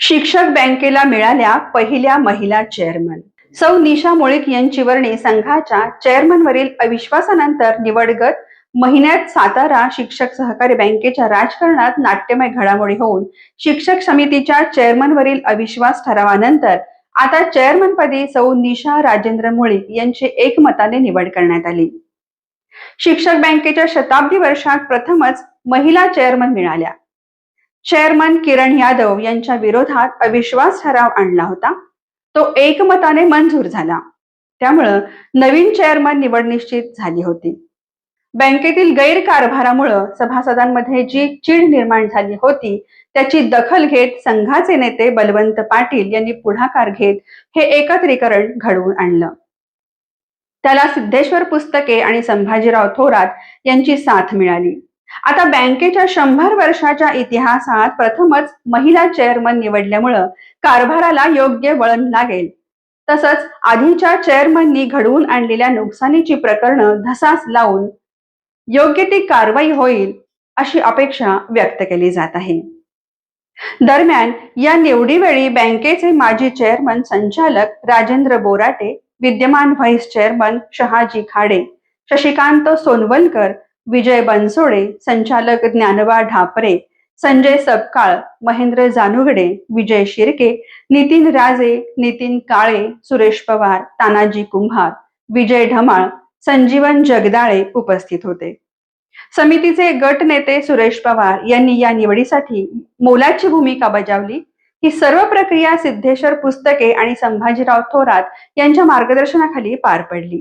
शिक्षक बँकेला मिळाल्या पहिल्या महिला चेअरमन सौ निशा मुळीक यांची वर्णी संघाच्या चेअरमनवरील अविश्वासानंतर निवडगत महिन्यात सातारा शिक्षक सहकारी बँकेच्या राजकारणात नाट्यमय घडामोडी होऊन शिक्षक समितीच्या चेअरमनवरील अविश्वास ठरावानंतर आता चेअरमनपदी सौ निशा राजेंद्र मुळीक यांची एकमताने निवड करण्यात आली. शिक्षक बँकेच्या शताब्दी वर्षात प्रथमच महिला चेअरमन मिळाल्या. चेअरमन किरण यादव यांच्या विरोधात अविश्वास ठराव आणला होता. तो एकमताने मंजूर झाला. त्यामुळं नवीन चेअरमन निवड निश्चित झाली होती. बँकेतील गैरकारभारामुळं सभासदांमध्ये जी चीड निर्माण झाली होती त्याची दखल घेत संघाचे नेते बलवंत पाटील यांनी पुढाकार घेत हे एकत्रीकरण घडवून आणलं. त्याला सिद्धेश्वर पुस्तके आणि संभाजीराव थोरात यांची साथ मिळाली. आता बँकेच्या शंभर वर्षाच्या इतिहासात प्रथमच महिला चेअरमन निवडल्यामुळं कारभाराला योग्य वळण लागेल. तसंच आधीच्या चेअरमननी घडवून आणलेल्या नुकसानीची प्रकरणं धसास लावून योग्य ती कारवाई होईल अशी अपेक्षा व्यक्त केली जात आहे. दरम्यान या निवडीवेळी बँकेचे माजी चेअरमन संचालक राजेंद्र बोराटे विद्यमान व्हाईस चेअरमन शहाजी खाडे शशिकांत सोनवलकर विजय बनसोडे संचालक ज्ञानवा ढापरे संजय सबकाळ महेंद्र जानुगडे विजय शिर्के नितीन राजे नितीन काळे सुरेश पवार तानाजी कुंभार विजय ढमाळ संजीवन जगदाळे उपस्थित होते. समितीचे गट नेते सुरेश पवार यांनी या निवडीसाठी मोलाची भूमिका बजावली. ही सर्व प्रक्रिया सिद्धेश्वर पुस्तके आणि संभाजीराव थोरात यांच्या मार्गदर्शनाखाली पार पडली.